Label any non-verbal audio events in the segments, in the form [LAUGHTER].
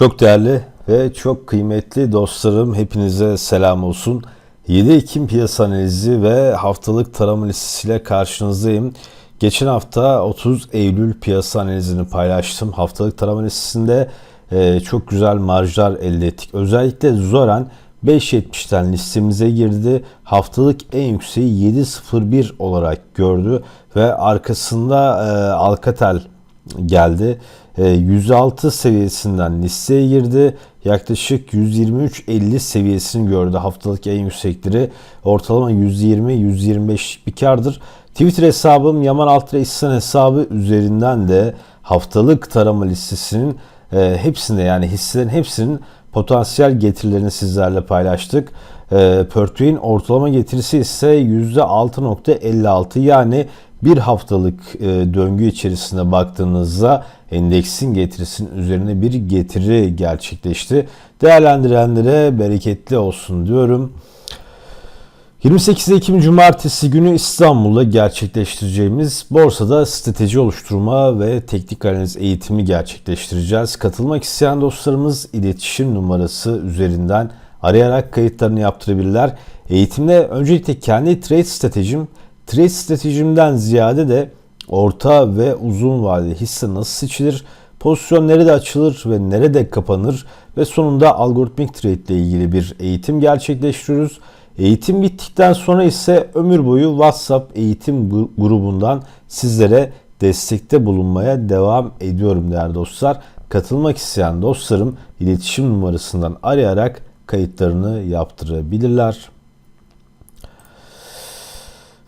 Çok değerli ve çok kıymetli dostlarım hepinize selam olsun. 7 Ekim piyasa analizi ve haftalık tarama listesiyle karşınızdayım. Geçen hafta 30 Eylül piyasa analizini paylaştım. Haftalık tarama listesinde e, çok güzel marjlar elde ettik. Özellikle Zoran 5.70'ten listemize girdi. Haftalık en yükseği 7.01 olarak gördü ve arkasında e, Alcatel geldi. E, 106 seviyesinden listeye girdi. Yaklaşık 123.50 seviyesini gördü. Haftalık en yüksekleri ortalama 120-125 bir kardır. Twitter hesabım Yaman Altıra İhsan hesabı üzerinden de haftalık tarama listesinin e, hepsinde yani hisselerin hepsinin potansiyel getirilerini sizlerle paylaştık. E, Pörtüğün ortalama getirisi ise %6.56 yani bir haftalık e, döngü içerisinde baktığınızda endeksin getirisinin üzerine bir getiri gerçekleşti. Değerlendirenlere bereketli olsun diyorum. 28 Ekim Cumartesi günü İstanbul'da gerçekleştireceğimiz borsada strateji oluşturma ve teknik analiz eğitimi gerçekleştireceğiz. Katılmak isteyen dostlarımız iletişim numarası üzerinden arayarak kayıtlarını yaptırabilirler. Eğitimde öncelikle kendi trade stratejim, trade stratejimden ziyade de orta ve uzun vadeli hisse nasıl seçilir, pozisyon nerede açılır ve nerede kapanır ve sonunda algoritmik trade ile ilgili bir eğitim gerçekleştiriyoruz. Eğitim bittikten sonra ise ömür boyu WhatsApp eğitim grubundan sizlere destekte bulunmaya devam ediyorum değerli dostlar. Katılmak isteyen dostlarım iletişim numarasından arayarak kayıtlarını yaptırabilirler.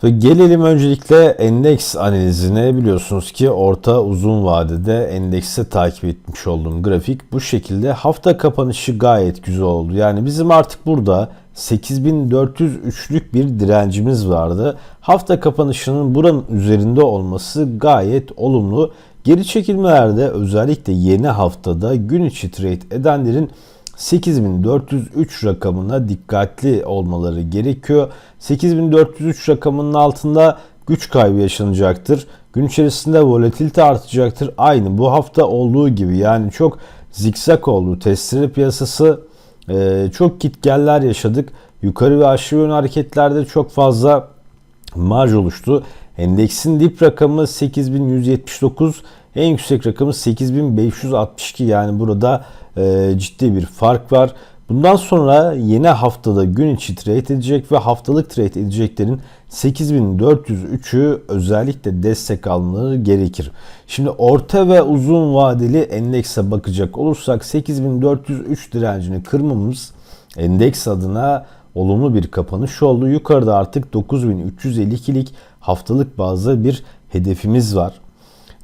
Ve gelelim öncelikle endeks analizine biliyorsunuz ki orta uzun vadede endekse takip etmiş olduğum grafik bu şekilde hafta kapanışı gayet güzel oldu. Yani bizim artık burada 8403'lük bir direncimiz vardı. Hafta kapanışının buranın üzerinde olması gayet olumlu. Geri çekilmelerde özellikle yeni haftada gün içi trade edenlerin 8403 rakamına dikkatli olmaları gerekiyor. 8403 rakamının altında güç kaybı yaşanacaktır. Gün içerisinde volatilite artacaktır. Aynı bu hafta olduğu gibi yani çok zikzak oldu. Testere piyasası e, çok gitgeller yaşadık. Yukarı ve aşağı yönlü hareketlerde çok fazla marj oluştu. Endeksin dip rakamı 8179, en yüksek rakamı 8562 yani burada e, ciddi bir fark var. Bundan sonra yeni haftada gün içi trade edecek ve haftalık trade edeceklerin 8403'ü özellikle destek almaları gerekir. Şimdi orta ve uzun vadeli endekse bakacak olursak 8403 direncini kırmamız endeks adına olumlu bir kapanış oldu. Yukarıda artık 9352'lik haftalık bazda bir hedefimiz var.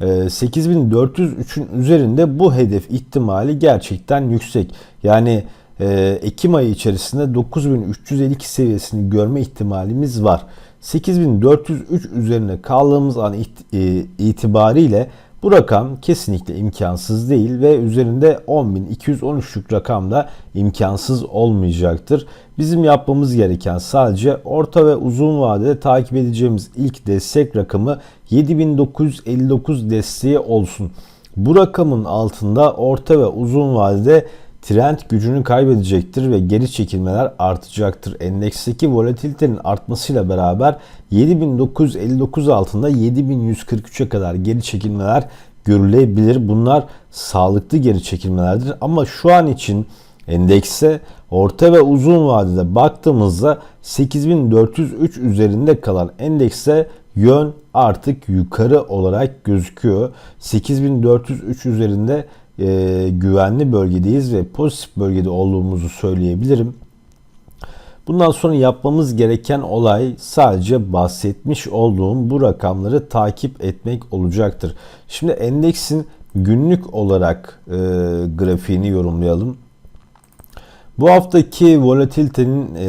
8403'ün ee, üzerinde bu hedef ihtimali gerçekten yüksek. Yani e, Ekim ayı içerisinde 9352 seviyesini görme ihtimalimiz var. 8403 üzerine kaldığımız an e, itibariyle bu rakam kesinlikle imkansız değil ve üzerinde 10.213'lük rakam da imkansız olmayacaktır. Bizim yapmamız gereken sadece orta ve uzun vadede takip edeceğimiz ilk destek rakamı 7959 desteği olsun. Bu rakamın altında orta ve uzun vadede trend gücünü kaybedecektir ve geri çekilmeler artacaktır. Endeksteki volatilitenin artmasıyla beraber 7959 altında 7143'e kadar geri çekilmeler görülebilir. Bunlar sağlıklı geri çekilmelerdir ama şu an için endekse orta ve uzun vadede baktığımızda 8403 üzerinde kalan endekse yön artık yukarı olarak gözüküyor. 8403 üzerinde e, güvenli bölgedeyiz ve pozitif bölgede olduğumuzu söyleyebilirim. Bundan sonra yapmamız gereken olay sadece bahsetmiş olduğum bu rakamları takip etmek olacaktır. Şimdi endeksin günlük olarak e, grafiğini yorumlayalım. Bu haftaki volatilitenin e,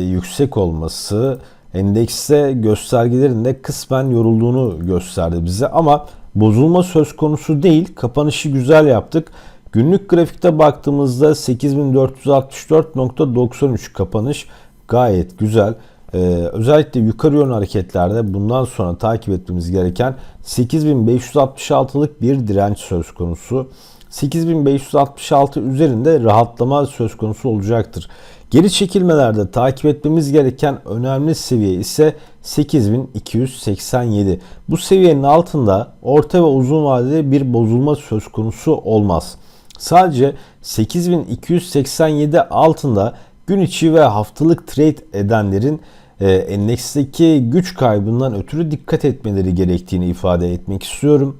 yüksek olması endekste göstergelerinde kısmen yorulduğunu gösterdi bize ama bozulma söz konusu değil. Kapanışı güzel yaptık. Günlük grafikte baktığımızda 8464.93 kapanış gayet güzel. Ee, özellikle yukarı yönlü hareketlerde bundan sonra takip etmemiz gereken 8566'lık bir direnç söz konusu. 8566 üzerinde rahatlama söz konusu olacaktır. Geri çekilmelerde takip etmemiz gereken önemli seviye ise 8287. Bu seviyenin altında orta ve uzun vadede bir bozulma söz konusu olmaz. Sadece 8287 altında gün içi ve haftalık trade edenlerin e, endeksteki güç kaybından ötürü dikkat etmeleri gerektiğini ifade etmek istiyorum.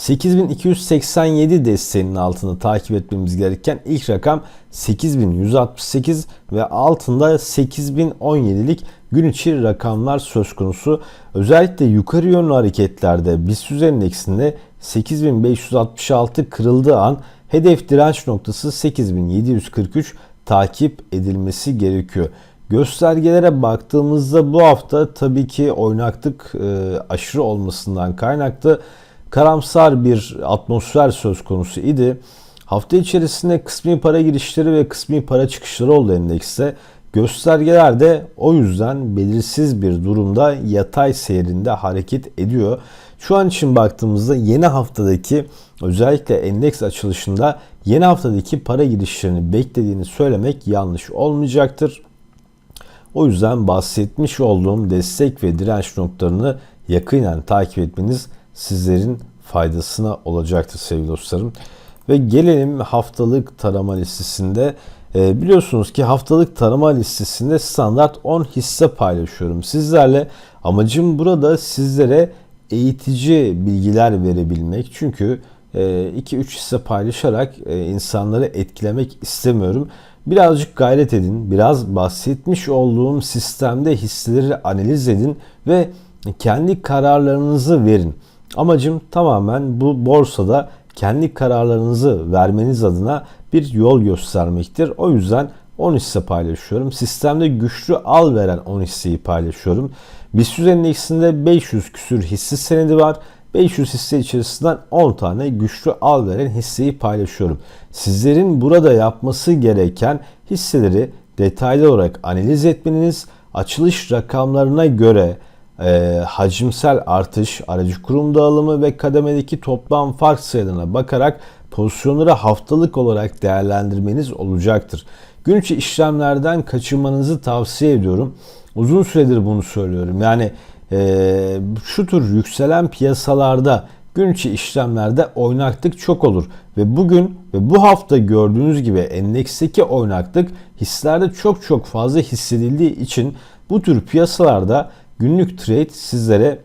8287 desteğinin altını takip etmemiz gereken ilk rakam 8168 ve altında 8017'lik gün içi rakamlar söz konusu. Özellikle yukarı yönlü hareketlerde BIST endeksinde 8566 kırıldığı an hedef direnç noktası 8743 takip edilmesi gerekiyor. Göstergelere baktığımızda bu hafta tabii ki oynaklık e, aşırı olmasından kaynaklı karamsar bir atmosfer söz konusu idi. Hafta içerisinde kısmi para girişleri ve kısmi para çıkışları oldu endekste. Göstergeler de o yüzden belirsiz bir durumda yatay seyrinde hareket ediyor. Şu an için baktığımızda yeni haftadaki özellikle endeks açılışında yeni haftadaki para girişlerini beklediğini söylemek yanlış olmayacaktır. O yüzden bahsetmiş olduğum destek ve direnç noktalarını yakinen takip etmeniz sizlerin faydasına olacaktır sevgili dostlarım. Ve gelelim haftalık tarama listesinde. E, biliyorsunuz ki haftalık tarama listesinde standart 10 hisse paylaşıyorum sizlerle. Amacım burada sizlere eğitici bilgiler verebilmek. Çünkü 2-3 e, hisse paylaşarak e, insanları etkilemek istemiyorum. Birazcık gayret edin, biraz bahsetmiş olduğum sistemde hisseleri analiz edin ve kendi kararlarınızı verin. Amacım tamamen bu borsada kendi kararlarınızı vermeniz adına bir yol göstermektir. O yüzden 10 hisse paylaşıyorum. Sistemde güçlü al veren 10 hisseyi paylaşıyorum. BIST endeksinde 500 küsür hisse senedi var. 500 hisse içerisinden 10 tane güçlü al veren hisseyi paylaşıyorum. Sizlerin burada yapması gereken hisseleri detaylı olarak analiz etmeniz, açılış rakamlarına göre e, hacimsel artış, aracı kurum dağılımı ve kademedeki toplam fark sayılarına bakarak pozisyonları haftalık olarak değerlendirmeniz olacaktır. Gün içi işlemlerden kaçınmanızı tavsiye ediyorum. Uzun süredir bunu söylüyorum. Yani e, şu tür yükselen piyasalarda gün içi işlemlerde oynaklık çok olur. Ve bugün ve bu hafta gördüğünüz gibi endeksteki oynaklık hislerde çok çok fazla hissedildiği için bu tür piyasalarda günlük trade sizlere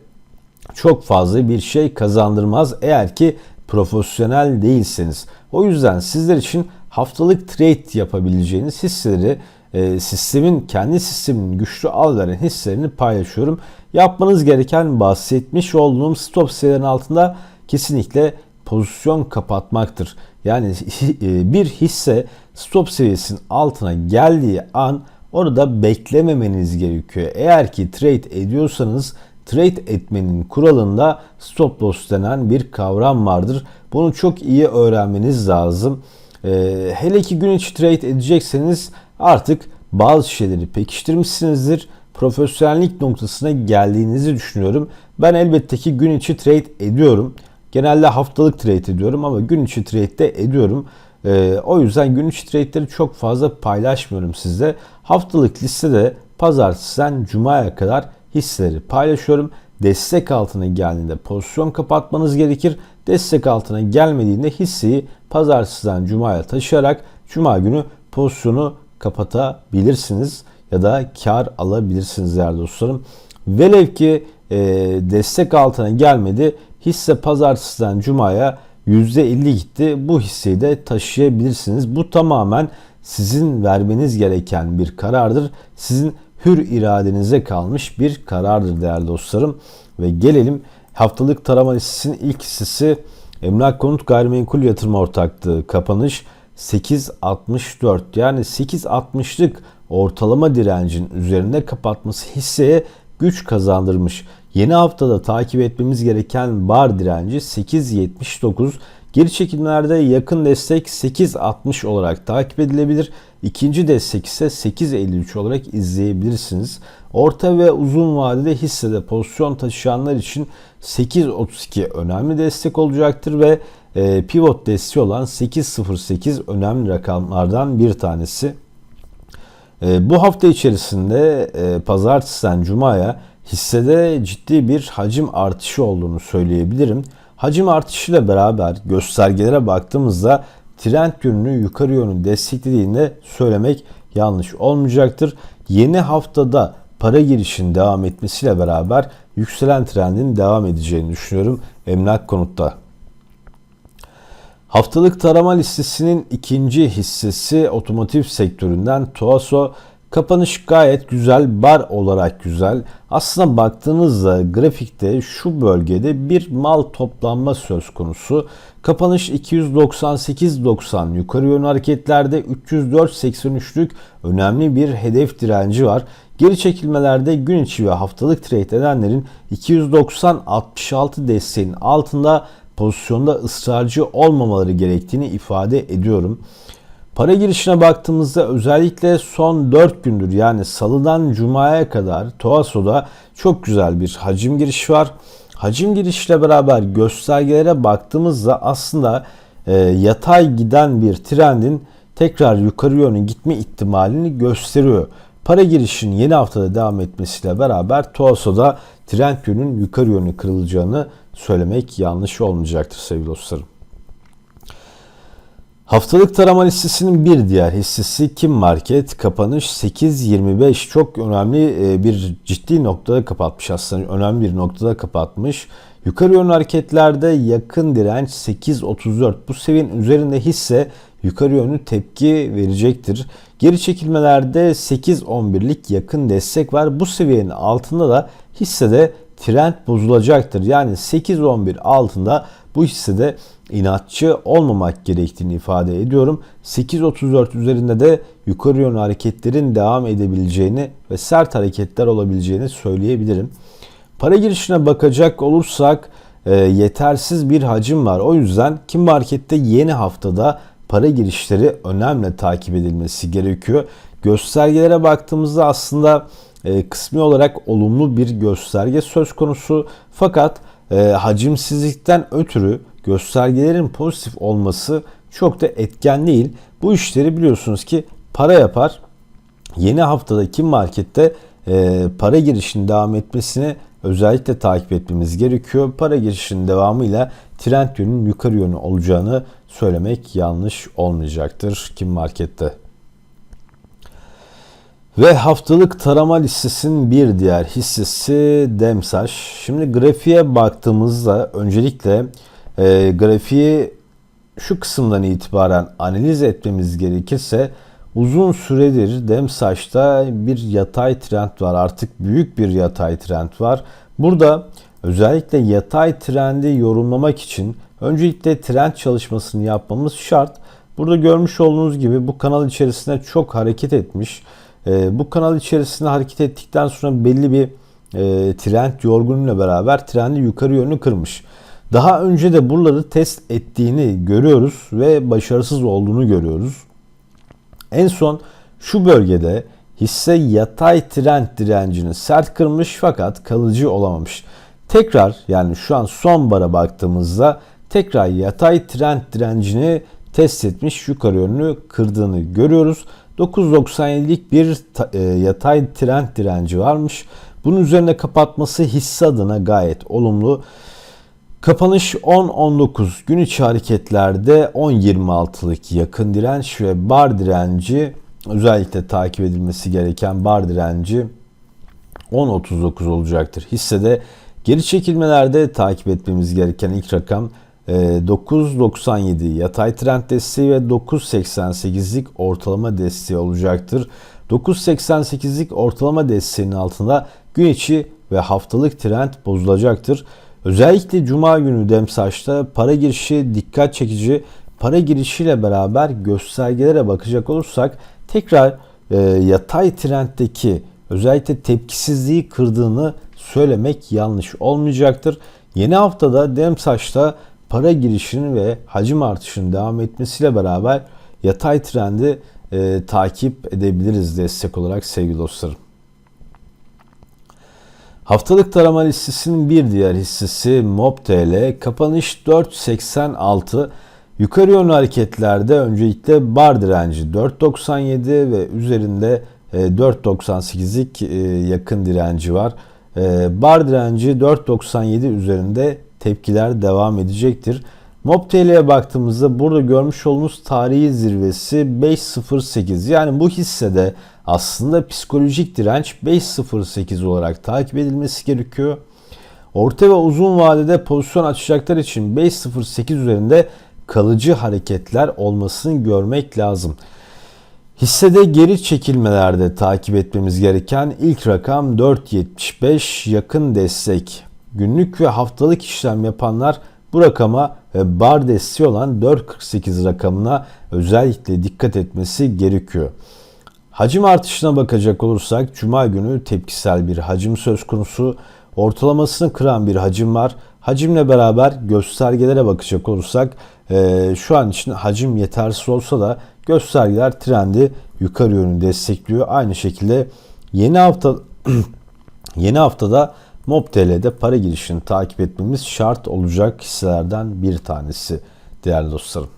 çok fazla bir şey kazandırmaz eğer ki profesyonel değilseniz. O yüzden sizler için haftalık trade yapabileceğiniz hisseleri e, sistemin kendi sistemin güçlü al hisselerini paylaşıyorum. Yapmanız gereken bahsetmiş olduğum stop seviyelerin altında kesinlikle pozisyon kapatmaktır. Yani [LAUGHS] e, bir hisse stop seviyesinin altına geldiği an orada beklememeniz gerekiyor. Eğer ki trade ediyorsanız trade etmenin kuralında stop loss denen bir kavram vardır. Bunu çok iyi öğrenmeniz lazım. Ee, hele ki gün içi trade edecekseniz artık bazı şeyleri pekiştirmişsinizdir. Profesyonellik noktasına geldiğinizi düşünüyorum. Ben elbette ki gün içi trade ediyorum. Genelde haftalık trade ediyorum ama gün içi trade de ediyorum. Ee, o yüzden gün içi trade'leri çok fazla paylaşmıyorum sizde. Haftalık listede pazartesiden cumaya kadar hisseleri paylaşıyorum. Destek altına geldiğinde pozisyon kapatmanız gerekir. Destek altına gelmediğinde hisseyi pazartesiden cumaya taşıyarak cuma günü pozisyonu kapatabilirsiniz ya da kar alabilirsiniz değerli dostlarım. Velev ki e, destek altına gelmedi. Hisse pazartesiden cumaya %50 gitti. Bu hisseyi de taşıyabilirsiniz. Bu tamamen sizin vermeniz gereken bir karardır. Sizin hür iradenize kalmış bir karardır değerli dostlarım. Ve gelelim haftalık tarama listesinin ilk hissesi Emlak Konut Gayrimenkul Yatırım Ortaklığı kapanış 8.64 yani 8.60'lık ortalama direncin üzerinde kapatması hisseye güç kazandırmış. Yeni haftada takip etmemiz gereken bar direnci 8.79 Geri çekimlerde yakın destek 8.60 olarak takip edilebilir. İkinci destek ise 8.53 olarak izleyebilirsiniz. Orta ve uzun vadede hissede pozisyon taşıyanlar için 8.32 önemli destek olacaktır ve e, pivot desteği olan 8.08 önemli rakamlardan bir tanesi. E, bu hafta içerisinde e, pazartesiden cumaya hissede ciddi bir hacim artışı olduğunu söyleyebilirim. Hacim artışıyla beraber göstergelere baktığımızda trend yönünü yukarı yönü desteklediğinde söylemek yanlış olmayacaktır. Yeni haftada para girişin devam etmesiyle beraber yükselen trendin devam edeceğini düşünüyorum emlak konutta. Haftalık tarama listesinin ikinci hissesi otomotiv sektöründen Toaso Kapanış gayet güzel, bar olarak güzel. Aslında baktığınızda grafikte şu bölgede bir mal toplanma söz konusu. Kapanış 298.90 yukarı yönlü hareketlerde 304.83'lük önemli bir hedef direnci var. Geri çekilmelerde gün içi ve haftalık trade edenlerin 290.66 desteğin altında pozisyonda ısrarcı olmamaları gerektiğini ifade ediyorum. Para girişine baktığımızda özellikle son 4 gündür yani salıdan cumaya kadar Toaso'da çok güzel bir hacim girişi var. Hacim girişiyle beraber göstergelere baktığımızda aslında e, yatay giden bir trendin tekrar yukarı yönü gitme ihtimalini gösteriyor. Para girişinin yeni haftada devam etmesiyle beraber Toaso'da trend yönün yukarı yönü kırılacağını söylemek yanlış olmayacaktır sevgili dostlarım. Haftalık tarama listesinin bir diğer hissesi Kim Market kapanış 8.25 çok önemli e, bir ciddi noktada kapatmış aslında önemli bir noktada kapatmış. Yukarı yönlü hareketlerde yakın direnç 8.34 bu seviyenin üzerinde hisse yukarı yönlü tepki verecektir. Geri çekilmelerde 8.11'lik yakın destek var. Bu seviyenin altında da hissede trend bozulacaktır. Yani 8.11 altında bu hissede inatçı olmamak gerektiğini ifade ediyorum. 8.34 üzerinde de yukarı yönlü hareketlerin devam edebileceğini ve sert hareketler olabileceğini söyleyebilirim. Para girişine bakacak olursak e, yetersiz bir hacim var. O yüzden Kim Market'te yeni haftada para girişleri önemli takip edilmesi gerekiyor. Göstergelere baktığımızda aslında e, kısmi olarak olumlu bir gösterge söz konusu. Fakat e, hacimsizlikten ötürü göstergelerin pozitif olması çok da etken değil. Bu işleri biliyorsunuz ki para yapar. Yeni haftadaki markette e, para girişinin devam etmesini özellikle takip etmemiz gerekiyor. Para girişinin devamıyla trend yönünün yukarı yönü olacağını söylemek yanlış olmayacaktır Kim Market'te. Ve haftalık tarama listesinin bir diğer hissesi Demsaş. Şimdi grafiğe baktığımızda öncelikle e, grafiği şu kısımdan itibaren analiz etmemiz gerekirse uzun süredir Demsaş'ta bir yatay trend var. Artık büyük bir yatay trend var. Burada özellikle yatay trendi yorumlamak için öncelikle trend çalışmasını yapmamız şart. Burada görmüş olduğunuz gibi bu kanal içerisinde çok hareket etmiş. E, bu kanal içerisinde hareket ettikten sonra belli bir e, trend yorgunluğuyla beraber trendi yukarı yönlü kırmış. Daha önce de buraları test ettiğini görüyoruz ve başarısız olduğunu görüyoruz. En son şu bölgede hisse yatay trend direncini sert kırmış fakat kalıcı olamamış. Tekrar yani şu an son bara baktığımızda tekrar yatay trend direncini test etmiş yukarı yönlü kırdığını görüyoruz. 9.97'lik bir e, yatay trend direnci varmış. Bunun üzerine kapatması hisse adına gayet olumlu. Kapanış 10-19 gün içi hareketlerde 10-26'lık yakın direnç ve bar direnci özellikle takip edilmesi gereken bar direnci 10.39 olacaktır. Hissede geri çekilmelerde takip etmemiz gereken ilk rakam 9.97 e, yatay trend desteği ve 9.88'lik ortalama desteği olacaktır. 9.88'lik ortalama desteğinin altında gün içi ve haftalık trend bozulacaktır. Özellikle Cuma günü Demsaç'ta para girişi dikkat çekici. Para girişiyle beraber göstergelere bakacak olursak tekrar e, yatay trenddeki özellikle tepkisizliği kırdığını söylemek yanlış olmayacaktır. Yeni haftada Demsaç'ta para girişinin ve hacim artışının devam etmesiyle beraber yatay trendi e, takip edebiliriz destek olarak sevgili dostlarım. Haftalık tarama listesinin bir diğer hissesi MOB.TL kapanış 4.86 yukarı yönlü hareketlerde öncelikle bar direnci 4.97 ve üzerinde 4.98'lik e, e, yakın direnci var. E, bar direnci 4.97 üzerinde tepkiler devam edecektir. MOB baktığımızda burada görmüş olduğunuz tarihi zirvesi 5.08 yani bu hissede aslında psikolojik direnç 5.08 olarak takip edilmesi gerekiyor. Orta ve uzun vadede pozisyon açacaklar için 5.08 üzerinde kalıcı hareketler olmasını görmek lazım. Hissede geri çekilmelerde takip etmemiz gereken ilk rakam 4.75 yakın destek. Günlük ve haftalık işlem yapanlar bu rakama bar desteği olan 4.48 rakamına özellikle dikkat etmesi gerekiyor. Hacim artışına bakacak olursak Cuma günü tepkisel bir hacim söz konusu. Ortalamasını kıran bir hacim var. Hacimle beraber göstergelere bakacak olursak e, şu an için hacim yetersiz olsa da göstergeler trendi yukarı yönü destekliyor. Aynı şekilde yeni hafta [CLEARS THROAT] yeni haftada MobTL'de para girişini takip etmemiz şart olacak hisselerden bir tanesi değerli dostlarım.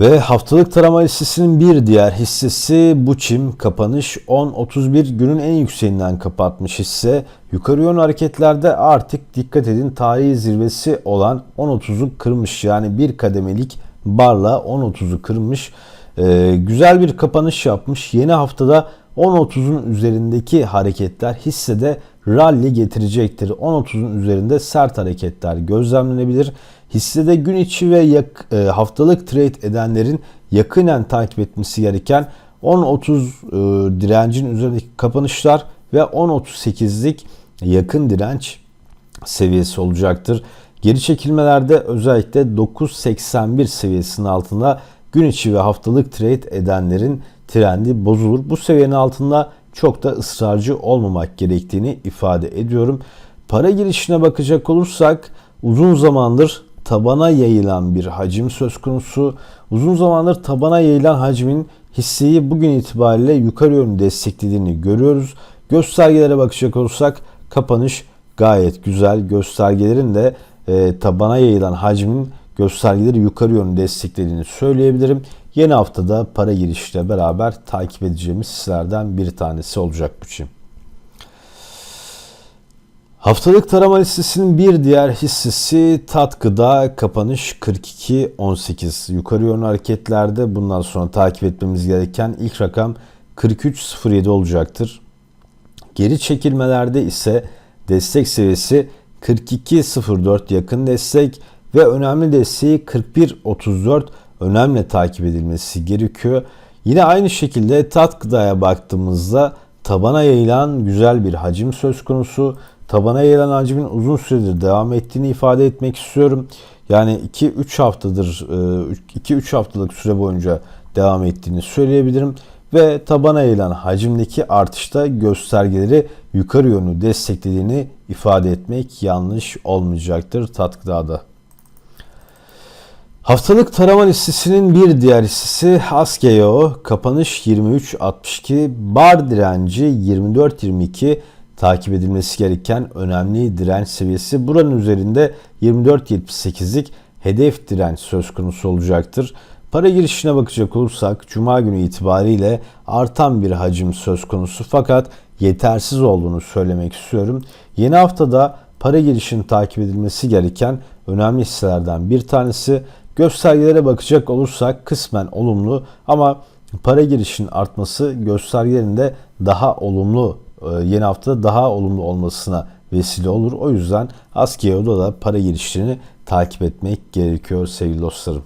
Ve haftalık tarama listesinin bir diğer hissesi Buçim kapanış 10.31 günün en yükseğinden kapatmış hisse. Yukarı yön hareketlerde artık dikkat edin tarihi zirvesi olan 10.30'u kırmış yani bir kademelik barla 10.30'u kırmış. Ee, güzel bir kapanış yapmış. Yeni haftada 10.30'un üzerindeki hareketler hissede rally getirecektir. 10.30'un üzerinde sert hareketler gözlemlenebilir. Hissede gün içi ve yak, e, haftalık trade edenlerin yakinen takip etmesi gereken 10.30 e, direncin üzerindeki kapanışlar ve 10.38'lik yakın direnç seviyesi olacaktır. Geri çekilmelerde özellikle 9.81 seviyesinin altında gün içi ve haftalık trade edenlerin trendi bozulur. Bu seviyenin altında çok da ısrarcı olmamak gerektiğini ifade ediyorum. Para girişine bakacak olursak uzun zamandır tabana yayılan bir hacim söz konusu. Uzun zamandır tabana yayılan hacmin hisseyi bugün itibariyle yukarı yönlü desteklediğini görüyoruz. Göstergelere bakacak olursak kapanış gayet güzel. Göstergelerin de e, tabana yayılan hacmin göstergeleri yukarı yönlü desteklediğini söyleyebilirim. Yeni haftada para girişiyle beraber takip edeceğimiz hisselerden bir tanesi olacak bu için. Haftalık tarama listesinin bir diğer hissesi Tat Gıda kapanış 42.18. Yukarı yönlü hareketlerde bundan sonra takip etmemiz gereken ilk rakam 43.07 olacaktır. Geri çekilmelerde ise destek seviyesi 42.04 yakın destek ve önemli desteği 41.34 önemli takip edilmesi gerekiyor. Yine aynı şekilde tat gıdaya baktığımızda tabana yayılan güzel bir hacim söz konusu. Tabana yayılan hacmin uzun süredir devam ettiğini ifade etmek istiyorum. Yani 2-3 haftadır 2-3 e, haftalık süre boyunca devam ettiğini söyleyebilirim ve tabana yayılan hacimdeki artışta göstergeleri yukarı yönlü desteklediğini ifade etmek yanlış olmayacaktır Tatgıda'da. Haftalık tarama listesinin bir diğer hissesi Askeo kapanış 23.62 bar direnci 24.22 takip edilmesi gereken önemli direnç seviyesi buranın üzerinde 24.78'lik hedef direnç söz konusu olacaktır. Para girişine bakacak olursak cuma günü itibariyle artan bir hacim söz konusu fakat yetersiz olduğunu söylemek istiyorum. Yeni haftada para girişinin takip edilmesi gereken önemli hisselerden bir tanesi Göstergelere bakacak olursak kısmen olumlu ama para girişinin artması göstergelerinde daha olumlu e, yeni hafta daha olumlu olmasına vesile olur. O yüzden Askeo'da da para girişlerini takip etmek gerekiyor sevgili dostlarım.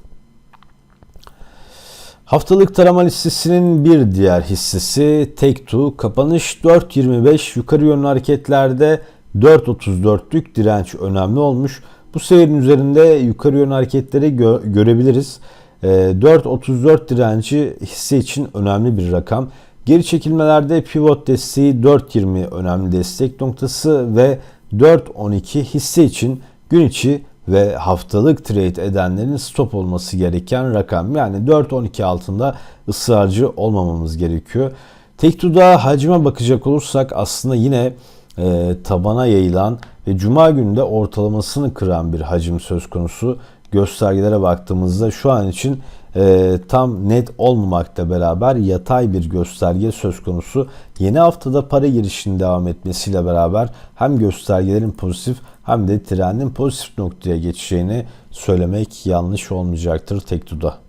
Haftalık tarama listesinin bir diğer hissesi Take-Two kapanış 4.25 yukarı yönlü hareketlerde 4.34'lük direnç önemli olmuş. Bu seviyenin üzerinde yukarı yönlü hareketleri gö- görebiliriz. E, ee, 4.34 direnci hisse için önemli bir rakam. Geri çekilmelerde pivot desteği 4.20 önemli destek noktası ve 4.12 hisse için gün içi ve haftalık trade edenlerin stop olması gereken rakam. Yani 4-12 altında ısrarcı olmamamız gerekiyor. Tekto'da hacime bakacak olursak aslında yine e, tabana yayılan ve cuma günü de ortalamasını kıran bir hacim söz konusu. Göstergelere baktığımızda şu an için e, tam net olmamakla beraber yatay bir gösterge söz konusu. Yeni haftada para girişinin devam etmesiyle beraber hem göstergelerin pozitif hem de trendin pozitif noktaya geçeceğini söylemek yanlış olmayacaktır Tekto'da.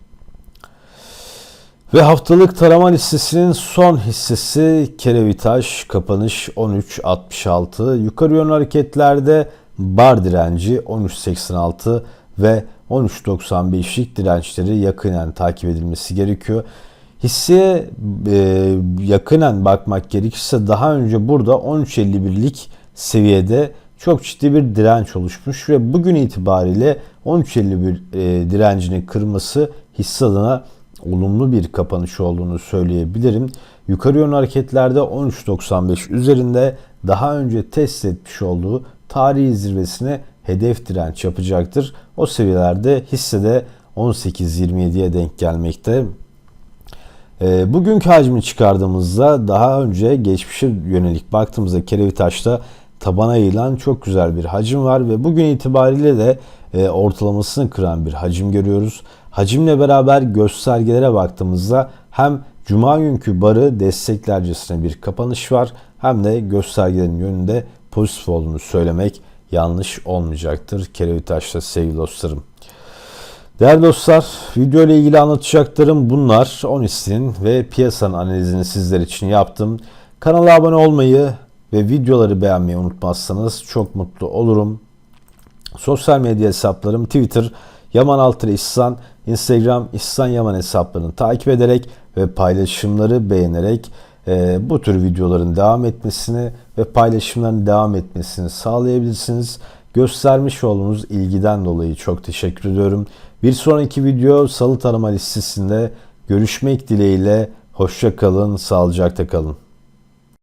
Ve haftalık tarama listesinin son hissesi Kerevitaj kapanış 13.66. Yukarı yönlü hareketlerde bar direnci 13.86 ve 13.95'lik dirençleri yakinen takip edilmesi gerekiyor. Hisseye e, yakinen bakmak gerekirse daha önce burada 13.51'lik seviyede çok ciddi bir direnç oluşmuş ve bugün itibariyle 13.51 e, direncini kırması hisse adına olumlu bir kapanış olduğunu söyleyebilirim. Yukarı yönlü hareketlerde 13.95 üzerinde daha önce test etmiş olduğu tarihi zirvesine hedef direnç yapacaktır. O seviyelerde hissede 18.27'ye denk gelmekte. E, bugünkü hacmi çıkardığımızda daha önce geçmişe yönelik baktığımızda Kerevitaş'ta tabana eğilen çok güzel bir hacim var ve bugün itibariyle de e, ortalamasını kıran bir hacim görüyoruz. Hacimle beraber göstergelere baktığımızda hem cuma günkü barı desteklercesine bir kapanış var hem de göstergelerin yönünde pozitif olduğunu söylemek yanlış olmayacaktır. Kerevitaş'ta sevgili dostlarım. Değerli dostlar, video ile ilgili anlatacaklarım bunlar. Onis'in ve piyasanın analizini sizler için yaptım. Kanala abone olmayı ve videoları beğenmeyi unutmazsanız çok mutlu olurum. Sosyal medya hesaplarım Twitter, Yaman Altır İhsan, Instagram İhsan Yaman hesaplarını takip ederek ve paylaşımları beğenerek e, bu tür videoların devam etmesini ve paylaşımların devam etmesini sağlayabilirsiniz. Göstermiş olduğunuz ilgiden dolayı çok teşekkür ediyorum. Bir sonraki video salı tanıma listesinde görüşmek dileğiyle. Hoşça kalın, sağlıcakla kalın.